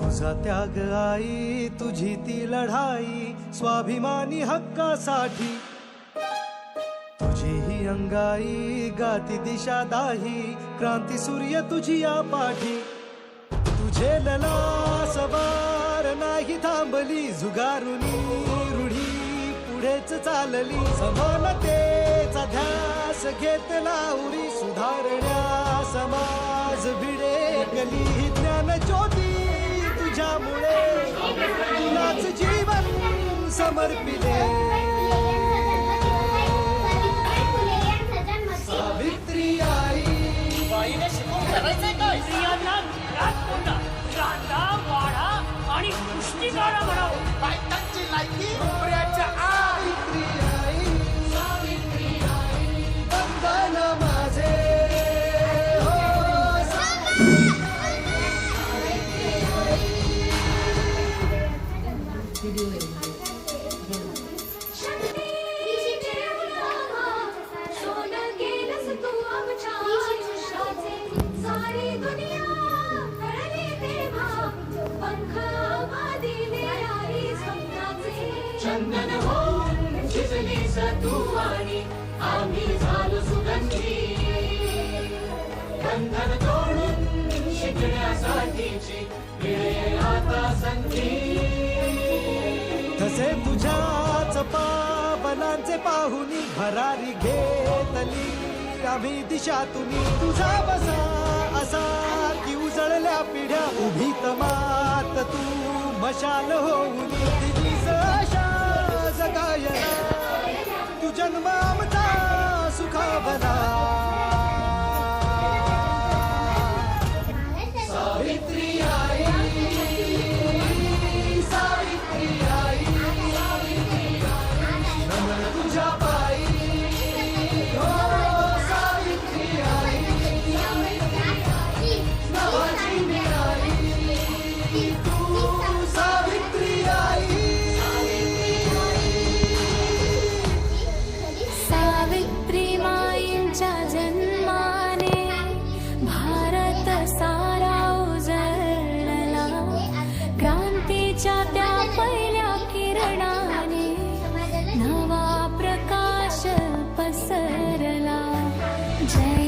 तुझा त्याग आई तुझी ती लढाई स्वाभिमानी हक्कासाठी. तुझी ही अंगाई गाती दिशा दाही क्रांती सूर्य तुझी या पाठी. तुझे लला सवार नाही थांबली जुगारुनी रूढी पुढेच चालली. समानतेचा ध्यास घेत लावली सुधारण्या समाज भिडे गली ज्ञान ज्योती तुझ्यामुळे तुलाच जीवन समर्पिले होऊन शिजलीस आणि आम्ही झालो सुगंधी. बंधन तोडून शिकण्यासाठीची आता संधी. तसे तुझ्याच पावलांचे पाहुनी भरारी घेतली. आम्ही दिशा तुम्ही तुझा बसा असा की उजळल्या पिढ्या उभी तमात तू मशाल होऊन. दिलीस सशा जगायला. जन्म आमचा सुखावला सावित्री जयंती